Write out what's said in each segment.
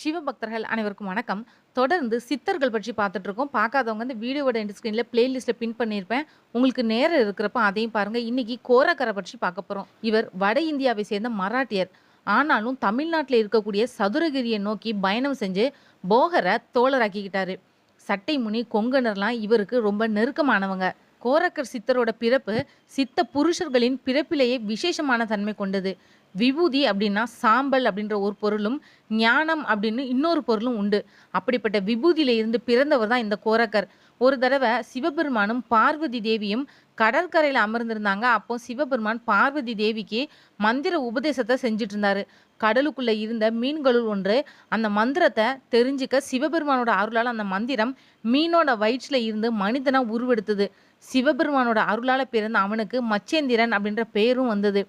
சிவபக்தர்கள் அனைவருக்கும் வணக்கம். தொடர்ந்து சித்தர்கள் பற்றி பார்த்துட்டு இருக்கோம். பார்க்காதவங்க இந்த வீடியோட எண்ட் ஸ்க்ரீனில் பிளேலிஸ்ட்டில் பின் பண்ணியிருப்பேன் உங்களுக்கு நேரம் இருக்கிறப்ப அதையும் பாருங்கள் இன்னைக்கு கோரக்கரை பற்றி பார்க்க போகிறோம் இவர் வட இந்தியாவை சேர்ந்த மராட்டியர். ஆனாலும் தமிழ்நாட்டில் இருக்கக்கூடிய சதுரகிரியை நோக்கி பயணம் செஞ்சு போகரை தோழராக்கிக்கிட்டாரு. சட்டை முனி கொங்கனர்லாம் இவருக்கு ரொம்ப நெருக்கமானவங்க. கோரக்கர் சித்தரோட பிறப்பு சித்த புருஷர்களின் பிறப்பிலேயே விசேஷமான தன்மை கொண்டது. விபூதி அப்படின்னா சாம்பல் அப்படின்ற ஒரு பொருளும் ஞானம் அப்படின்னு இன்னொரு பொருளும் உண்டு. அப்படிப்பட்ட விபூதியில இருந்து பிறந்தவர் தான் இந்த கோரக்கர். ஒரு தடவை சிவபெருமானும் பார்வதி தேவியும் கடற்கரையில் அமர்ந்திருந்தாங்க. அப்போ சிவபெருமான் பார்வதி தேவிக்கு மந்திர உபதேசத்தை செஞ்சுட்டு இருந்தாரு கடலுக்குள்ளே இருந்த மீன்களுள் ஒன்று அந்த மந்திரத்தை தெரிஞ்சுக்க சிவபெருமானோட அருளால் அந்த மந்திரம் மீனோட வயிற்றில் இருந்து மனிதனாக உருவெடுத்தது. சிவபெருமானோட அருளால் பிறந்த அவனுக்கு மச்சேந்திரன் அப்படின்ற பெயரும் வந்தது.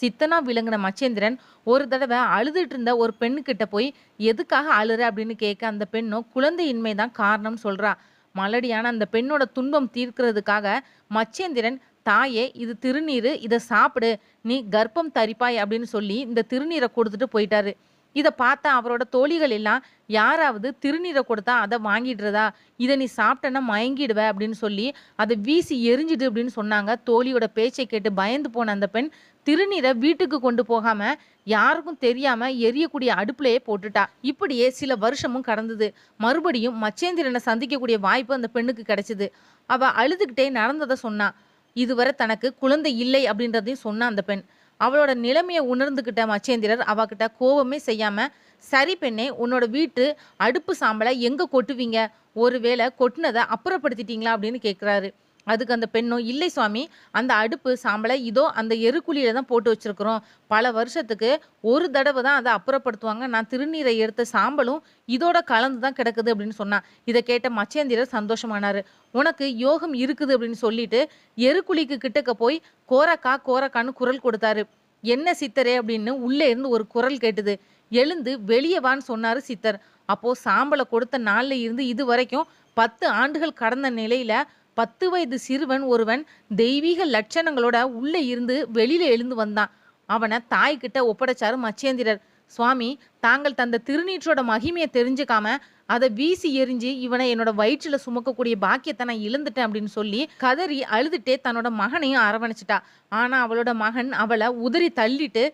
சித்தனா விளங்கின மச்சேந்திரன் ஒரு தடவை அழுதுட்டு இருந்த ஒரு பெண்ணுக்கிட்ட போய் எதுக்காக அழுற? அப்படின்னு கேட்க அந்த பெண்ணும் குழந்தையின்மை தான் காரணம் சொல்றா. மலடியான அந்த பெண்ணோட துன்பம் தீர்க்கிறதுக்காக மச்சேந்திரன் தாயே இது திருநீரு இதை சாப்பிடு. நீ கர்ப்பம் தரிப்பாய் அப்படின்னு சொல்லி இந்த திருநீரை கொடுத்துட்டு போயிட்டாரு. இதை பார்த்தா அவரோட தோழிகள் எல்லாம் யாராவது திருநீரை கொடுத்தா அதை வாங்கிடுறதா? இதை நீ சாப்பிட்டேன்னா மயங்கிடுவ அப்படின்னு சொல்லி அதை வீசி எரிஞ்சிடு அப்படின்னு சொன்னாங்க. தோழியோட பேச்சை கேட்டு பயந்து போன அந்த பெண் திருநீரை வீட்டுக்கு கொண்டு போகாம யாருக்கும் தெரியாம எரியக்கூடிய அடுப்புலையே போட்டுட்டா. இப்படியே சில வருஷமும் கடந்தது. மறுபடியும் மச்சேந்திரனை சந்திக்கக்கூடிய வாய்ப்பு அந்த பெண்ணுக்கு கிடைச்சது. அவ அழுதுகிட்டே நடந்ததை சொன்னா. இதுவரை தனக்கு குழந்தை இல்லை அப்படின்றதையும் சொன்னா அந்த பெண். அவளோட நிலைமையை உணர்ந்துக்கிட்ட மச்சேந்திரர் அவகிட்ட கோவமே செய்யாம சரி பெண்ணே உன்னோட வீட்டு அடுப்பு சாம்பலை எங்க கொட்டுவீங்க? ஒருவேளை கொட்டினதை அப்புறப்படுத்திட்டீங்களா? அப்படின்னு கேட்குறாரு அதுக்கு அந்த பெண்ணும் இல்லை சுவாமி அந்த அடுப்பு சாம்பலை இதோ அந்த எருக்குழியில தான் போட்டு வச்சிருக்கிறோம். பல வருஷத்துக்கு ஒரு தடவை தான் அதை அப்புறப்படுத்துவாங்க. நான் திருநீரை எடுத்த சாம்பலும் இதோட கலந்து தான் கிடக்குது அப்படின்னு சொன்னான். இதை கேட்ட மச்சேந்திரர் சந்தோஷமானாரு. உனக்கு யோகம் இருக்குது அப்படின்னு சொல்லிட்டு எருக்குழிக்கு கிட்டக்க போய் கோரக்கா கோரக்கான்னு குரல் கொடுத்தாரு. என்ன சித்தரே அப்படின்னு உள்ளே இருந்து ஒரு குரல் கேட்டுது. எழுந்து வெளியே வான்னு சொன்னாரு சித்தர். அப்போ சாம்பலை கொடுத்த நாள்ல இருந்து இது வரைக்கும் பத்து ஆண்டுகள் கடந்த நிலையில பத்து வயது சிறுவன் ஒருவன் தெய்வீக லட்சணங்களோட உள்ளே இருந்து வெளியில எழுந்து வந்தான். அவனை தாய்கிட்ட ஒப்படைச்சாரு மச்சேந்திரர். சுவாமி தாங்கள் தந்த திருநீற்றோட மகிமையை தெரிஞ்சுக்காம அதை வீசி எரிஞ்சு இவனை என்னோட வயிற்றுல சுமக்கக்கூடிய பாக்கியத்தை நான் இழந்துட்டேன் அப்படின்னு சொல்லி கதறி அழுதுட்டே தன்னோட மகனையும் அரவணைச்சிட்டா. ஆனா அவளோட மகன் அவளை உதறி தள்ளிட்டு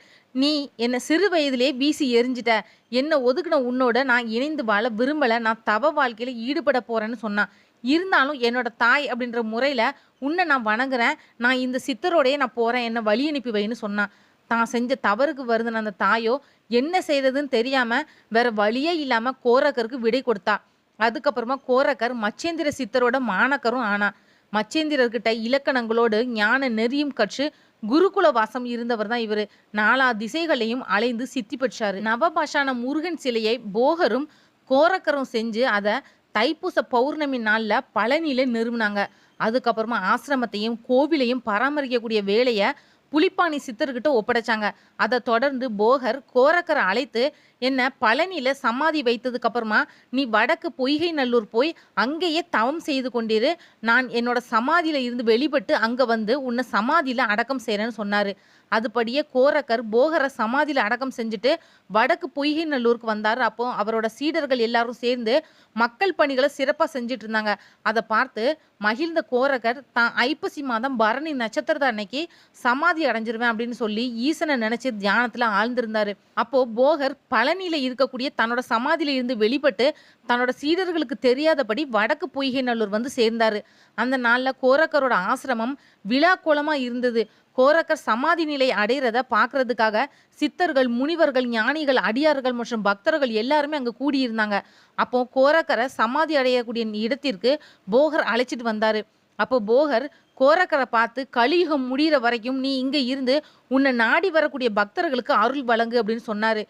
நீ என்னை சிறு வயதிலே வீசி எரிஞ்சிட்ட. என்னை ஒதுக்கின உன்னோட நான் இணைந்து வாழ விரும்பலை. நான் தவ வாழ்க்கையில் ஈடுபட போகிறேன்னு சொன்னான். இருந்தாலும் என்னோட தாய் அப்படின்ற முறையில் உன்னை நான் வணங்குறேன். நான் இந்த சித்தரோடையே நான் போகிறேன் என்னை வழி அனுப்பி வைன்னு சொன்னான் தான் செஞ்ச தவறுக்கு வருதுன அந்த தாயோ என்ன செய்ததுன்னு தெரியாமல் வேற வழியே இல்லாமல் கோரக்கருக்கு விடை கொடுத்தா. அதுக்கப்புறமா கோரக்கர் மச்சேந்திர சித்தரோட மாணக்கரும் ஆனா. மச்சேந்திரர்கிட்ட இலக்கணங்களோடு ஞான நெறியும் கற்று குருகுல வாசம் இருந்தவர் தான் இவர். நாலா திசைகளையும் அலைந்து சித்தி பெற்றாரு. நவபாஷான முருகன் சிலையை போகரும் கோரக்கரும் செஞ்சு அதை தைப்பூச பௌர்ணமி நாளில் பழனியில் நிறுவினாங்க. அதுக்கப்புறமா ஆசிரமத்தையும் கோவிலையும் பராமரிக்கக்கூடிய வேலையை புலிப்பாணி சித்தர்கிட்ட ஒப்படைச்சாங்க. அதை தொடர்ந்து போகர் கோரக்கரை அழைத்து என்ன பழனியில் சமாதி வைத்ததுக்கு அப்புறமா நீ வடக்கு பொய்கை நல்லூர் போய் அங்கேயே தவம் செய்து கொண்டிரு. நான் என்னோட சமாதியில் இருந்து வெளிப்பட்டு அங்கே வந்து உன்னை சமாதியில் அடக்கம் செய்கிறேன்னு சொன்னார். அதுபடியே கோரக்கர் போகரை சமாதியில் அடக்கம் செஞ்சுட்டு வடக்கு பொய்கை நல்லூருக்கு வந்தார். அப்போ அவரோட சீடர்கள் எல்லாரும் சேர்ந்து மக்கள் பணிகளை சிறப்பாக செஞ்சுட்டு இருந்தாங்க அதை பார்த்து மகிழ்ந்த கோரகர் தான் ஐப்பசி மாதம் பரணி நட்சத்திரத்தை அன்னைக்கு சமாதி அடைஞ்சிருவேன் அப்படின்னு சொல்லி ஈசனை நினைச்சு தியானத்தில் ஆழ்ந்திருந்தாரு. அப்போ போகர் பழனியில இருக்கக்கூடிய தன்னோட சமாதியில இருந்து வெளிப்பட்டு தன்னோட சீடர்களுக்கு தெரியாதபடி வடக்கு பொய்கை நல்லூர் வந்து சேர்ந்தாரு. அந்த நாளில் கோரக்கரோட ஆசிரமம் விழா கோலமாக இருந்தது. கோரக்கர் சமாதி நிலை அடைகிறத பார்க்கறதுக்காக சித்தர்கள் முனிவர்கள் ஞானிகள் அடியார்கள் மற்றும் பக்தர்கள் எல்லாருமே அங்கே கூடியிருந்தாங்க. அப்போ கோரக்கரை சமாதி அடையக்கூடிய இடத்திற்கு போகர் அழைச்சிட்டு வந்தார். அப்போ போகர் கோரக்கரை பார்த்து கலியுகம் முடிகிற வரைக்கும் நீ இங்கே இருந்து உன்னை நாடி வரக்கூடிய பக்தர்களுக்கு அருள் வழங்கு அப்படின்னு சொன்னார்.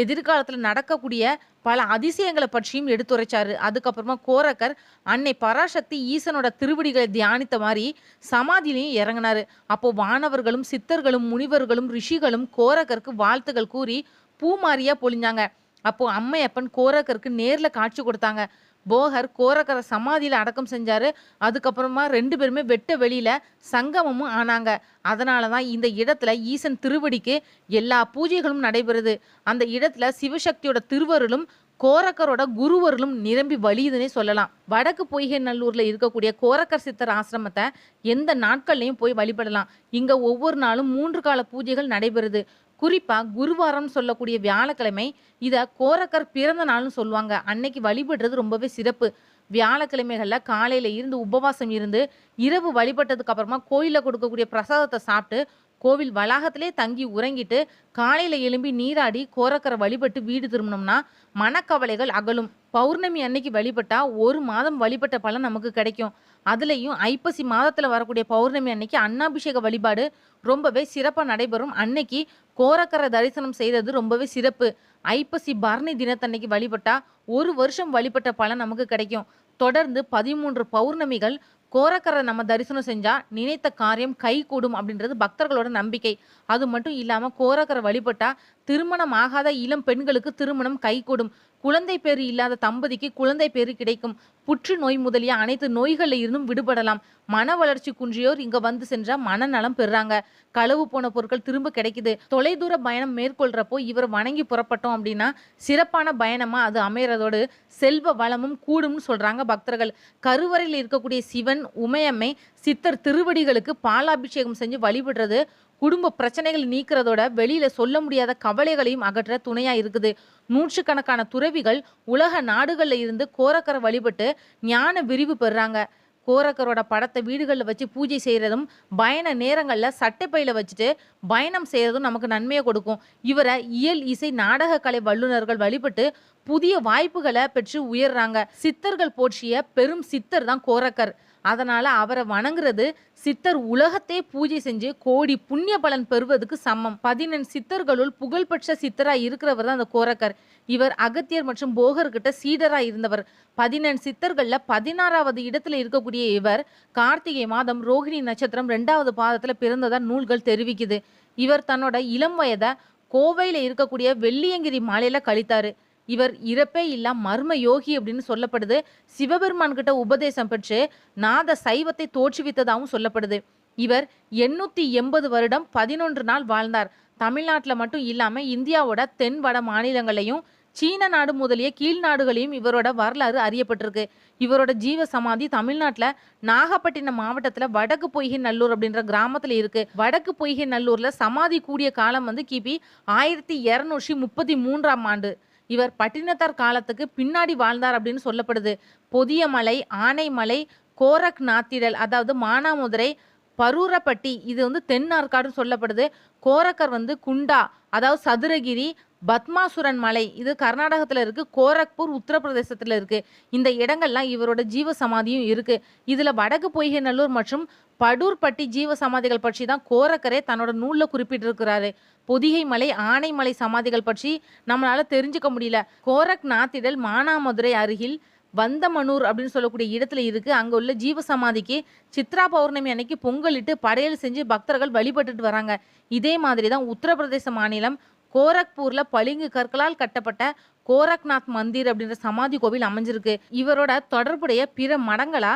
எதிர்காலத்தில் நடக்கக்கூடிய பல அதிசயங்களை பற்றியும் எடுத்துரைச்சாரு. அதுக்கப்புறமா கோரக்கர் அன்னை பராசக்தி ஈசனோட திருவடிகளை தியானித்த மாதிரி சமாதியிலையும் இறங்கினாரு. அப்போ வானவர்களும் சித்தர்களும் முனிவர்களும் ரிஷிகளும் கோரக்கருக்கு வாழ்த்துகள் கூறி பூமாரியா பொழிஞ்சாங்க. அப்போ அம்மையப்பன் கோரக்கருக்கு நேரில் காட்சி கொடுத்தாங்க. போகர் கோரக்கரை சமாதியில் அடக்கம் செஞ்சாரு. அதுக்கப்புறமா ரெண்டு பேருமே வெட்ட வெளியில சங்கமமும் ஆனாங்க. அதனால தான் இந்த இடத்துல ஈசன் திருவடிக்கு எல்லா பூஜைகளும் நடைபெறுது. அந்த இடத்துல சிவசக்தியோட திருவருளும் கோரக்கரோட குருவர்களும் நிரம்பி வழியுதுன்னே சொல்லலாம். வடக்கு பொய்கை நல்லூரில் இருக்கக்கூடிய கோரக்கர் சித்தர் ஆசிரமத்தை எந்த நாட்கள்லையும் போய் வழிபடலாம். இங்கே ஒவ்வொரு நாளும் மூன்று கால பூஜைகள் நடைபெறுது. குறிப்பாக குருவாரம் சொல்லக்கூடிய வியாழக்கிழமை இதை கோரக்கர் பிறந்த நாள்னு சொல்லுவாங்க. அன்னைக்கு வழிபடுறது ரொம்பவே சிறப்பு. வியாழக்கிழமைகளில் காலையில் இருந்து உபவாசம் இருந்து இரவு வழிபட்டதுக்கு அப்புறமா கோயிலில் கொடுக்கக்கூடிய பிரசாதத்தை சாப்பிட்டு கோவில் வளாகத்திலே தங்கி உறங்கிட்டு காலையில் எழும்பி நீராடி கோரக்கரை வழிபட்டு வீடு திரும்பினோம்னா மனக்கவலைகள் அகலும். பௌர்ணமி அன்னைக்கு வழிபட்டால் ஒரு மாதம் வழிபட்ட பலன் நமக்கு கிடைக்கும். அதுலேயும் ஐப்பசி மாதத்தில் வரக்கூடிய பௌர்ணமி அன்னைக்கு அன்னாபிஷேக வழிபாடு ரொம்பவே சிறப்பாக நடைபெறும். அன்னைக்கு கோரக்கரை தரிசனம் செய்தது ரொம்பவே சிறப்பு. ஐப்பசி பரணி தினத்தன்னைக்கு வழிபட்டா ஒரு வருஷம் வழிபட்ட பலன் நமக்கு கிடைக்கும். தொடர்ந்து பதிமூன்று பௌர்ணமிகள் கோரக்கரை நம்ம தரிசனம் செஞ்சால் நினைத்த காரியம் கைகூடும் அப்படின்றது பக்தர்களோட நம்பிக்கை. அது மட்டும் இல்லாமல் கோரக்கரை வழிபட்டா திருமணம் ஆகாத இளம் பெண்களுக்கு திருமணம் கைகூடும். குழந்தை பேரு இல்லாத தம்பதிக்கு குழந்தை பேரு கிடைக்கும். புற்றுநோய் முதலிய அனைத்து நோய்களில் இருந்தும் விடுபடலாம். மன வளர்ச்சி குன்றியோர் இங்க வந்து சென்றா மனநலம் பெறுறாங்க களவு போன பொருட்கள் திரும்ப கிடைக்குது. தொலைதூர பயணம் மேற்கொள்றப்போ இவர் வணங்கி புறப்பட்டோம் அப்படின்னா சிறப்பான பயணமா அது அமையறதோடு செல்வ வளமும் கூடும்னு சொல்றாங்க பக்தர்கள். கருவறையில் இருக்கக்கூடிய சிவன் உமையம்மை சித்தர் திருவடிகளுக்கு பாலாபிஷேகம் செஞ்சு வழிபடுறது குடும்ப பிரச்சனைகள் நீக்கிறதோட வெளியில சொல்ல முடியாத கவலைகளையும் அகற்ற துணையா இருக்குது. நூற்றுக்கணக்கான துறவிகள் உலக நாடுகள்ல இருந்து கோரக்கரை வழிபட்டு ஞான விரிவு பெறுறாங்க கோரக்கரோட படத்தை வீடுகளில் வச்சு பூஜை செய்கிறதும் பயண நேரங்களில் சட்டைப்பையில் வச்சுட்டு பயணம் செய்கிறதும் நமக்கு நன்மையை கொடுக்கும். இவரை இயல் இசை நாடக கலை வல்லுநர்கள் வழிபட்டு புதிய வாய்ப்புகளை பெற்று உயர்றாங்க. சித்தர்கள் போற்றிய பெரும் சித்தர் தான் கோரக்கர். அதனால அவரை வணங்குறது சித்தர் உலகத்தே பூஜை செஞ்சு கோடி புண்ணிய பலன் பெறுவதுக்கு சமம். பதினெண் சித்தர்களுள் புகழ்பெற்ற சித்தரா இருக்கிறவர் தான் அந்த கோரக்கர். இவர் அகத்தியர் மற்றும் போகர்கிட்ட சீடரா இருந்தவர். பதினெண் சித்தர்கள்ல பதினாறாவது இடத்துல இருக்கக்கூடிய இவர் கார்த்திகை மாதம் ரோகிணி நட்சத்திரம் ரெண்டாவது பாதத்துல பிறந்ததா நூல்கள் தெரிவிக்குது. இவர் தன்னோட இளம் வயதை கோவையில இருக்கக்கூடிய வெள்ளியங்கிரி மாலையில கழித்தாரு. இவர் இறப்பே இல்லா மர்ம யோகி அப்படின்னு சொல்லப்படுது. சிவபெருமான் கிட்ட உபதேசம் பெற்று நாத சைவத்தை தோற்றுவித்ததாகவும் சொல்லப்படுது. இவர் எண்ணூத்தி எண்பது வருடம் பதினொன்று நாள் வாழ்ந்தார். தமிழ்நாட்டில் மட்டும் இல்லாம இந்தியாவோட தென் வட மாநிலங்களையும் சீன நாடு முதலிய கீழ் நாடுகளையும் இவரோட வரலாறு அறியப்பட்டிருக்கு. இவரோட ஜீவ சமாதி தமிழ்நாட்டில் நாகப்பட்டினம் மாவட்டத்தில் வடக்கு பொய்கை நல்லூர் அப்படின்ற கிராமத்தில் இருக்கு. வடக்கு பொய்கை நல்லூரில் சமாதி கூடிய காலம் வந்து கிபி ஆயிரத்தி இரநூற்றி முப்பத்தி மூன்றாம் ஆண்டு. இவர் பட்டினத்தார் காலத்துக்கு பின்னாடி வாழ்ந்தார் அப்படின்னு சொல்லப்படுது. பொதியமலை ஆனைமலை கோரக் நாத்திடல் அதாவது மானாமுதுரை பரூரப்பட்டி இது வந்து தென்னாற்காடுன்னு சொல்லப்படுது. கோரக்கர் வந்து குண்டா அதாவது சதுரகிரி பத்மாசுரன் மலை இது கர்நாடகத்தில் இருக்கு கோரக்பூர் உத்தரப்பிரதேசத்தில் இருக்கு. இந்த இடங்கள்லாம் இவரோட ஜீவ சமாதியும் இருக்கு. இதுல வடக்கு பொய்கை நல்லூர் மற்றும் படூர்பட்டி ஜீவ சமாதிகள் பற்றி தான் கோரக்கரே தன்னோட நூலில் குறிப்பிட்டிருக்கிறாரு. பொதிகை மலை ஆனைமலை சமாதிகள் பற்றி நம்மளால தெரிஞ்சுக்க முடியல. கோரக் நாத்திடல் மானாமதுரை அருகில் வந்தமனூர் அப்படின்னு சொல்லக்கூடிய இடத்துல இருக்கு. அங்க உள்ள ஜீவ சமாதிக்கு சித்ரா பௌர்ணமி அன்னைக்கு பொங்கலிட்டு படையல் செஞ்சு பக்தர்கள் வழிபட்டுட்டு வராங்க. இதே மாதிரி தான் உத்தரப்பிரதேச மாநிலம் கோரக்பூர்ல பளிங்கு கற்களால் கட்டப்பட்ட கோரக்நாத் மந்திர் அப்படின்ற சமாதி கோவில் அமைஞ்சிருக்கு. இவரோட தொடர்புடைய பிற மடங்களா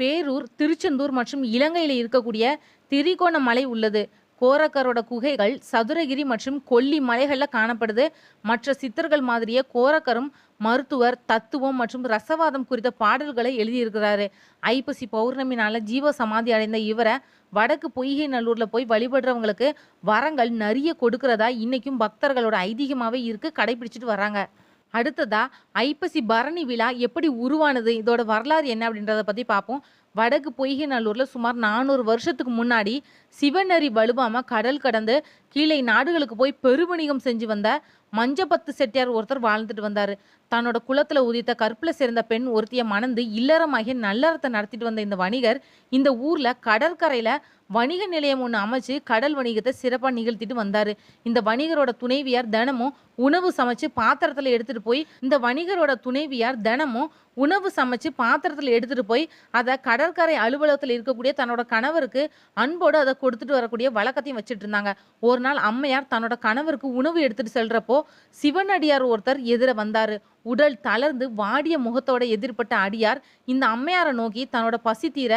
பேரூர் திருச்செந்தூர் மற்றும் இலங்கையில் இருக்கக்கூடிய திரிகோணமலை உள்ளது. கோரக்கரோட குகைகள் சதுரகிரி மற்றும் கொல்லி மலைகளில் காணப்படுது. மற்ற சித்தர்கள் மாதிரியே கோரக்கரும் மருத்துவர் தத்துவம் மற்றும் ரசவாதம் குறித்த பாடல்களை எழுதியிருக்கிறாரு. ஐப்பசி பௌர்ணமினால ஜீவ சமாதி அடைந்த இவரை வடக்கு பொய்கை நல்லூர்ல போய் வழிபடுறவங்களுக்கு வரங்கள் நிறைய கொடுக்கறதா இன்னைக்கும் பக்தர்களோட ஐதீகமாவே இருக்கு. கடைபிடிச்சிட்டு வராங்க அடுத்ததா ஐப்பசி பரணி விழா எப்படி உருவானது? இதோட வரலாறு என்ன அப்படின்றத பத்தி பார்ப்போம் வடக்கு பொய்கை நல்லூரில் சுமார் நானூறு வருஷத்துக்கு முன்னாடி சிவநெறி வலுவாம கடல் கடந்து கீழே நாடுகளுக்கு போய் பெருவணிகம் செஞ்சு வந்த மஞ்சப்பத்து செட்டியார் ஒருத்தர் வாழ்ந்துட்டு வந்தாரு. தன்னோட குளத்தில் உதித்த கற்பில் சேர்ந்த பெண் ஒருத்திய மணந்து இல்லறமாகிய நல்லறத்தை நடத்திட்டு வந்த இந்த வணிகர் இந்த ஊர்ல கடற்கரையில வணிக நிலையம் ஒன்று அமைச்சு கடல் வணிகத்தை சிறப்பாக நிகழ்த்திட்டு வந்தார். இந்த வணிகரோட துணைவியார் தினமும் உணவு சமைச்சு பாத்திரத்தில் எடுத்துட்டு போய் இந்த வணிகரோட துணைவியார் தினமும் உணவு சமைச்சு பாத்திரத்தில் எடுத்துட்டு போய் அதை கடற்கரை அலுவலகத்தில் இருக்கக்கூடிய தன்னோட கணவருக்கு அன்போடு அதை கொடுத்துட்டு வரக்கூடிய வழக்கத்தையும் வச்சுட்டு இருந்தாங்க. ஒரு நாள் அம்மையார் தன்னோட கணவருக்கு உணவு எடுத்துட்டு செல்றப்போ சிவனடியார் ஒருத்தர் எதிர வந்தார். உடல் தளர்ந்து வாடிய முகத்தோட எதிர்பட்ட அடியார் இந்த அம்மையாரை நோக்கி தன்னோட பசி தீர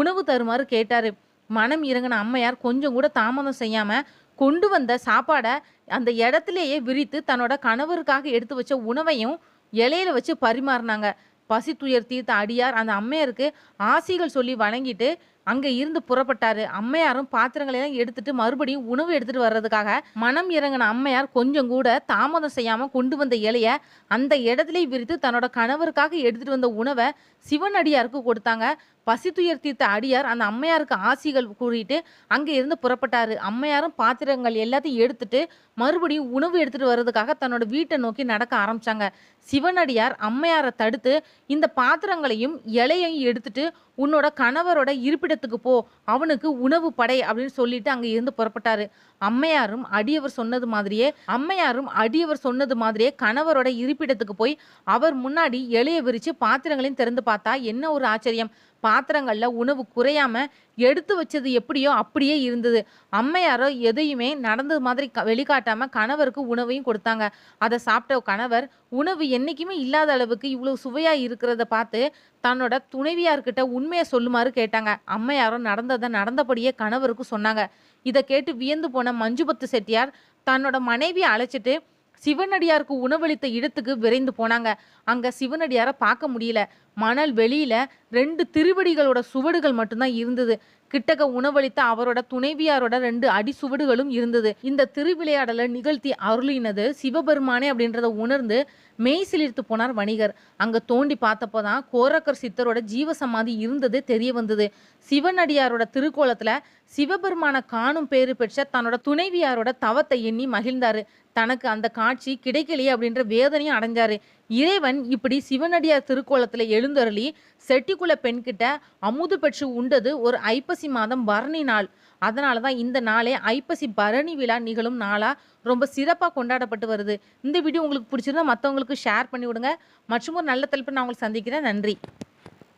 உணவு தருமாறு கேட்டாரு. மனம் இறங்கின அம்மையார் கொஞ்சம் கூட தாமதம் செய்யாம கொண்டு வந்த சாப்பாடை அந்த இடத்துலையே விரித்து தன்னோட கணவருக்காக எடுத்து வச்ச உணவையும் இலையில வச்சு பரிமாறினாங்க. பசி துயர் தீர்த்த அடியார் அந்த அம்மையாருக்கு ஆசிகள் சொல்லி வணங்கிட்டு அங்கே இருந்து புறப்பட்டாரு. அம்மையாரும் பாத்திரங்களை எல்லாம் எடுத்துட்டு மறுபடியும் உணவு எடுத்துட்டு வர்றதுக்காக மனம் இறங்கின அம்மையார் கொஞ்சம் கூட தாமதம் செய்யாம கொண்டு வந்த இலைய அந்த இடத்துல விரித்து தன்னோட கணவருக்காக எடுத்துட்டு வந்த உணவை சிவன் அடியாருக்கு கொடுத்தாங்க. பசித்துயர் தீர்த்த அடியார் அந்த அம்மையாருக்கு ஆசிகள் கூறிட்டு அங்கே இருந்து புறப்பட்டார். அம்மையாரும் பாத்திரங்கள் எல்லாத்தையும் எடுத்துட்டு மறுபடியும் உணவு எடுத்துட்டு வர்றதுக்காக தன்னோட வீட்டை நோக்கி நடக்க ஆரம்பிச்சாங்க. சிவனடியார் அம்மையாரை தடுத்து இந்த பாத்திரங்களையும் இலையையும் எடுத்துட்டு உன்னோட கணவரோட இருப்பிடத்துக்கு போ. அவனுக்கு உணவு படை அப்படின்னு சொல்லிட்டு அங்கே இருந்து புறப்பட்டாரு. அம்மையாரும் அடியவர் சொன்னது மாதிரியே அம்மையாரும் அடியவர் சொன்னது மாதிரியே கணவரோட இருப்பிடத்துக்கு போய் அவர் முன்னாடி இலையை விரிச்சு பாத்திரங்களையும் திறந்து பார்த்தா என்ன ஒரு ஆச்சரியம். பாத்திரங்களில் உணவு குறையாம எடுத்து வச்சது எப்படியோ அப்படியே இருந்தது. அம்மையாரோ எதையுமே நடந்தது மாதிரி க- கணவருக்கு உணவையும் கொடுத்தாங்க. அதை சாப்பிட்ட கணவர் உணவு என்றைக்குமே இல்லாத அளவுக்கு இவ்வளோ சுவையாக இருக்கிறத பார்த்து தன்னோட துணைவியார்கிட்ட உண்மையை சொல்லுமாறு கேட்டாங்க. அம்மையாரோ நடந்ததை நடந்தபடியே கணவருக்கு சொன்னாங்க. இதை கேட்டு வியந்து போன மஞ்சுபத்து செட்டியார் தன்னோட மனைவியை அழைச்சிட்டு சிவனடியாருக்கு உணவளித்த இடத்துக்கு விரைந்து போனாங்க. அங்க சிவனடியாரை பார்க்க முடியல. மணல் வெளியில ரெண்டு திருவடிகளோட சுவடுகள் மட்டும்தான் இருந்தது. கிட்டக்க உணவளித்த அவரோட துணைவியாரோட ரெண்டு அடி சுவடுகளும் இருந்தது. இந்த திருவிளையாடலை நிகழ்த்தி அருளினது சிவபெருமானே அப்படின்றத உணர்ந்து மெய் சிலிர்த்து போனார் வணிகர். அங்க தோண்டி பார்த்தப்போதான் கோரக்கர் சித்தரோட ஜீவசமாதி இருந்தது தெரிய வந்தது. சிவனடியாரோட திருக்கோலத்துல சிவபெருமான காணும் பேறு பெற்ற தன்னோட துணைவியாரோட தவத்தை எண்ணி மகிழ்ந்தாரு. தனக்கு அந்த காட்சி கிடைக்கலையே அப்படின்ற வேதனையும் அடைஞ்சாரு இறைவன் இப்படி சிவனடியார் திருக்கோலத்துல எழுந்தருளி செட்டிக்குல பெண்கிட்ட அமுது பெற்று உண்டது ஒரு ஐப்பசி மாதம் பரணி நாள். அதனால தான் இந்த நாளே ஐப்பசி பரணி விழா நிகழும் நாளாக ரொம்ப சிறப்பாக கொண்டாடப்பட்டு வருது. இந்த வீடியோ உங்களுக்கு பிடிச்சிருந்தா மற்றவங்களுக்கு ஷேர் பண்ணி விடுங்க. மற்றும் ஒரு நல்ல தலைப்பு நான் உங்களுக்கு சந்திக்கிறேன். நன்றி.